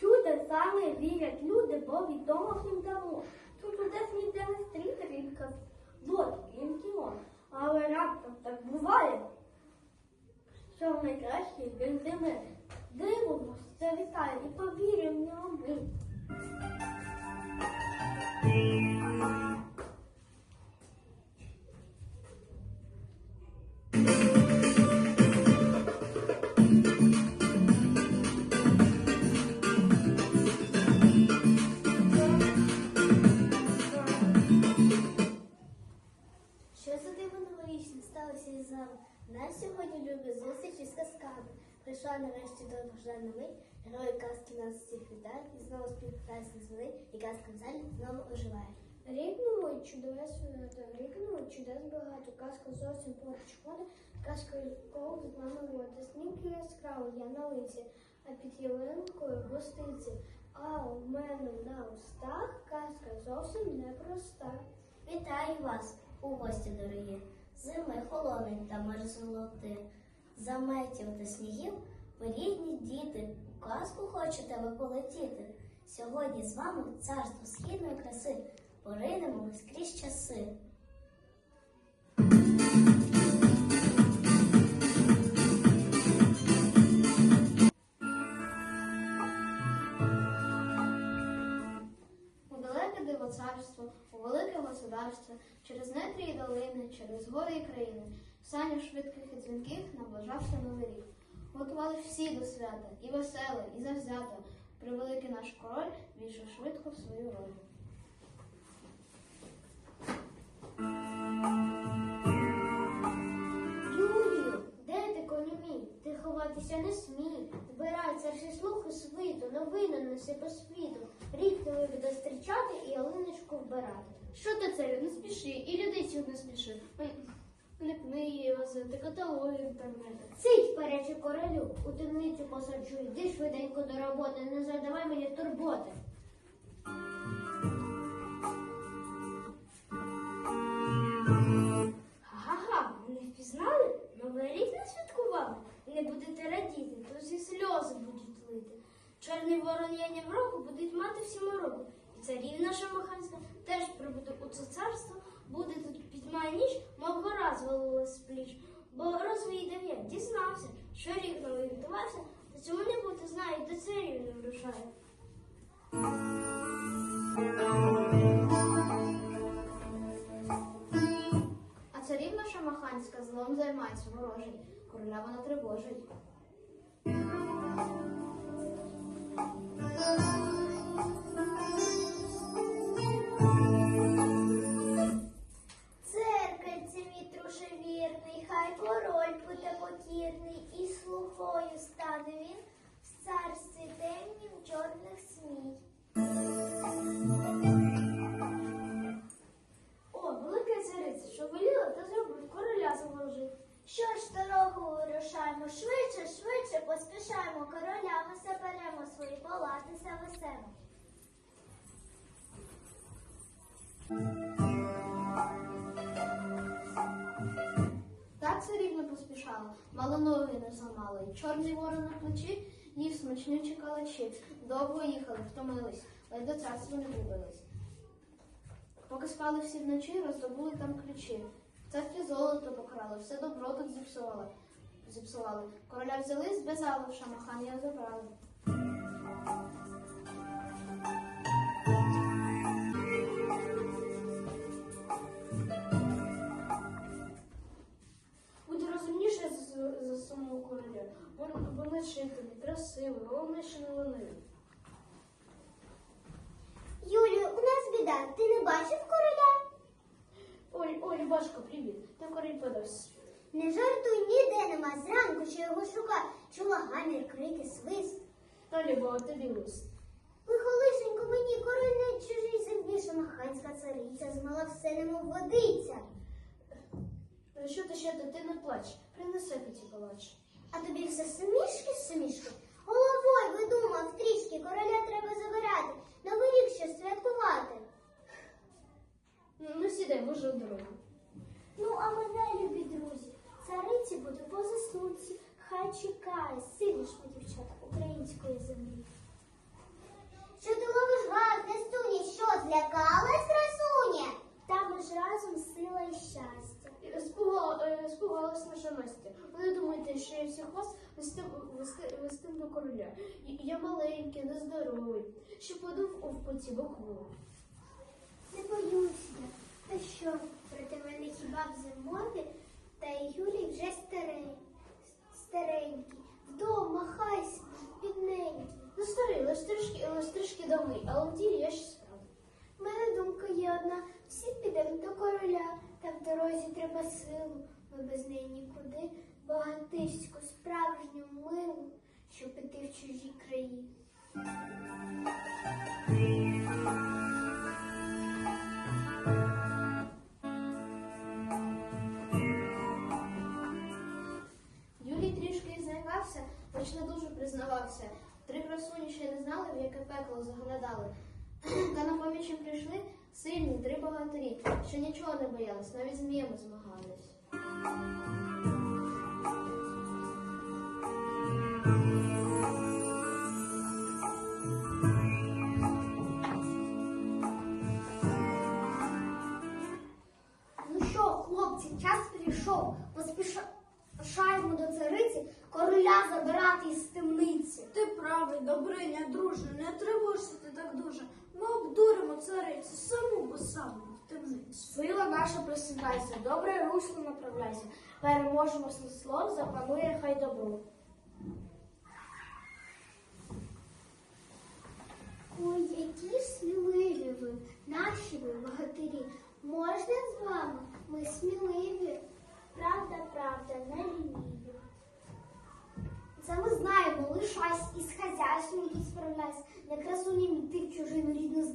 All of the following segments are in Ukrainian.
Чудо саме вірять люди, бо відомо їм давно. Тут чудес ніде не стріти рідка. Вот, Лінкіон. Але раптом так буває, що найкраще він зими. Дивимось, це вітає і повіримо в ми. Прийшла нарешті до бажана мить, герої казки нас всіх вітають і знову співпраця з вони, і казка в залі знову оживає. Рік новий чудес свято, рік новий чудес багато, казка зовсім поруч ходить, казка ков з нами води. Сніг яскравий, я на лиці, а під ялинкою гостиці. А у мене на устах казка зовсім непроста. Вітаю вас, у гості дорогі. Зими холодний та може золоти. Заметів та снігів, ви рідні діти, у казку хочете ви полетіти. Сьогодні з вами царство східної краси. Поринемо ми скрізь часи. У велике государство, через нетрі і долини, через гори і країни, в санях швидких і дзвінких наближався новий рік. Готували всі до свята, і веселе, і завзято. Превеликий наш король війшов швидко в свою роль. Юрію, де ти коню мій? Ти ховатися не смій. Збирай царський слух і свиту, новини неси по світу. Рік новий буде зустрічати і ялиночку вбирати. Що ти царю, не спіши, і людей цих не спіши. Не книги возити, каталоги інтернету. Цить перечі королю, у темницю посаджу, йди швиденько до роботи, не задавай мені турботи. Га-га, не впізнали? Новий рік не святкували. Не будете радіти, то зі сльози будуть лити. Чорний ворон в року будуть мати всі мороку. І царів наша маханська теж прибуде у це царство, буде тут пітьма ніч, мов гора звалила з пліч. Бо розвідав я, дізнався, що рік новий відбувався, та цьому не бути знає, до царів не врушає. А царів наша маханська злом займається ворожий, короля вона тривожить. Свої палати завесемо. Так царівна поспішала, мало ноги не зламала, і чорний ворон на плечі їв смачнючі калачі. Довго їхали, втомились, але до царства не вибились. Поки спали всі вночі, роздобули там ключі. В царстві золото покрали, все добро тут зіпсували. зіпсували. Короля взяли, зв'язали, в шамахан його забрали. Чула гамір, крики, свист. Та любов, тобі лист. Лихолишенько мені, король не чужий сильніше, маханська цариця, змила все немов водиця. Та Що ти ще ти не плач? Принеси ті калач. А тобі все сумішки, сумішки? Головою видумав трішки, короля треба забирати, новий рік ще святкувати. Ну, ну сідай, може, у дорогу. Ну, а мене, любі друзі, цари Хай чекає сильнішну дівчата української землі. Що ти ловиш газ, Нестуні, що злякалась красуня? Там ж разом сила і щастя. Е, розпугалась наша Настя. Вони думають, що я всіх вас вестим до короля. Я маленький, нездоровий, що подув у впуці боку. Не боюся, та що проти мене хіба в зимові, та й Юрій вже старий старенький. Вдома, хайся, бідненький. Ну, старий, лиш трішки давний, але в ділі я ще справді. У мене думка є одна. Всі підемо до короля, та в дорозі треба силу. Ми без неї нікуди. Багатиську, справжню милу, щоб піти в чужі краї. Знали, в яке пекло заглядали. Та на поміч прийшли сильні три богатирі, що нічого не боялись, навіть зміями змагались. Ну що, хлопці, час прийшов. Поспішаємо до цариці короля забирати із темниці. Ти правий, Добриня, друже, не тривожся ти так дуже. Ми обдуримо царицю саму по саму в темницю. Сила наша просинайся, добре русло направляйся. Переможемо зло, запанує хай добро. Ой, які сміливі ви, наші ви богатирі. Можна з вами? Ми сміливі. Правда, правда, не ліниві.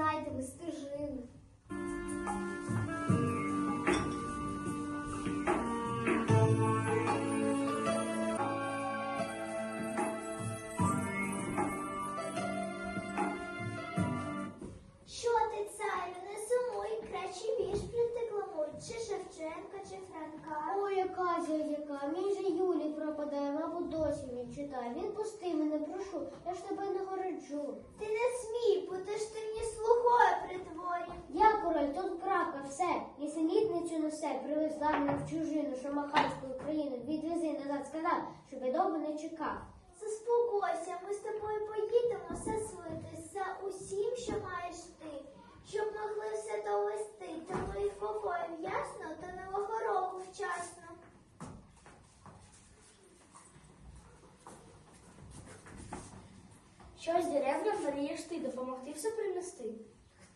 знайдемо стежину. Шевченка, чи Франка. Ой, яка яка, мій же Юлій пропадає, мабуть, досі він читає. Він пусти мене, прошу, я ж тебе не городжу. Ти не смій, бо ти ж ти мені слугою притворі. Я король, тут крапка, все. Нісенітницю несе, привезла мене в чужину, шамаханську Україну, відвези назад, сказав, щоб я довго не чекав. Заспокойся, ми з тобою поїдемо все свитись за усім, що маєш ти, щоб могли все довести, та моїх покоїв ясно, та нового року вчасно. Щось мрієш ти допомогти все принести.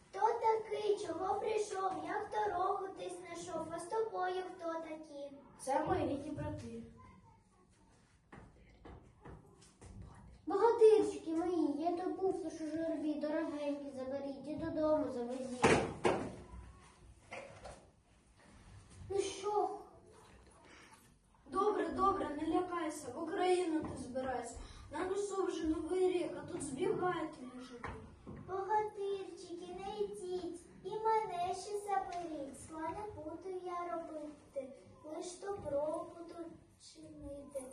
Хто такий, чого прийшов, як дорогу ти знайшов, а з тобою хто такі? Це мої рідні брати. Богатирчики мої, я добув що журбі, дорогенькі, заберіть і додому завезіть. Ну що, Добре, добре, не лякайся, в Україну ти збирайся. На носу вже збігаєте мужики. богатирчики, не йдіть, і мене ще заберіть. Зла не буду я робити, лиш добро буду чинити.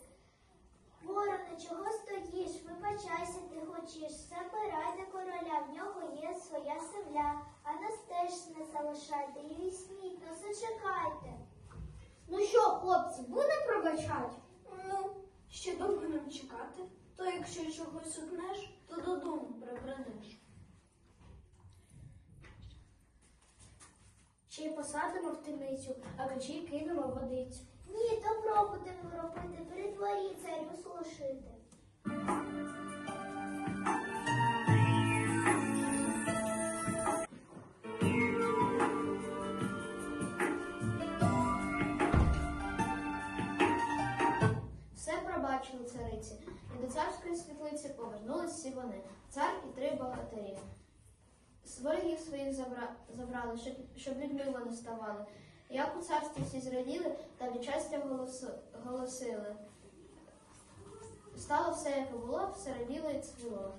Вороне, чого стоїш? Вибачайся, ти хочеш. Забирайте короля, в нього є своя земля, а нас теж не залишайте і візьміть, ну зачекайте. Ну що, хлопці, буде пробачати? Ну, ще довго нам чекати. То якщо чогось утнеш, то додому прибранеш. Чи посадимо в темницю, а ключі кинемо водицю. Ні, добро будемо робити, при дворі царю служити. До царської світлиці повернулись всі вони, цар і три богатирі. Ворогів своїх забра... забрали, щоб, щоб людьми вони ставали. Як у царстві всі зраділи, та від щастя голоси... голосили. Стало все, як було, все раділо і цвіло.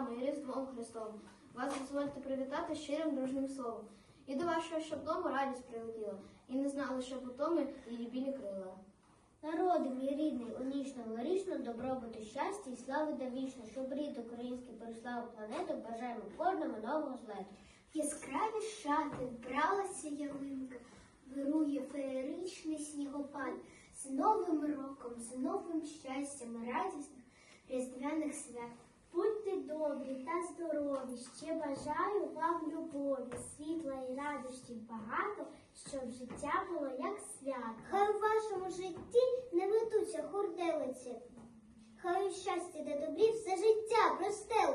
Святами і Різдвом Христовим. Вас дозвольте привітати щирим дружним словом. І до вашого щоб дому радість прилетіла, і не знали, що потоми її білі крила. Народи мій рідний, у ніч новорічну, добробуту, щастя і слави да вічно, щоб рід український переслав планету, бажаємо кожному нового злету. Яскраві шати вбралася ялинка, вирує феєричний снігопад. З Новим роком, з новим щастям, радісних різдвяних свят. Будьте добрі та здорові, ще бажаю вам любові, світла і радості багато, щоб життя було як свято. Хай у вашому житті не метуться хурделиці, хай у щастя та добрі все життя простелиться.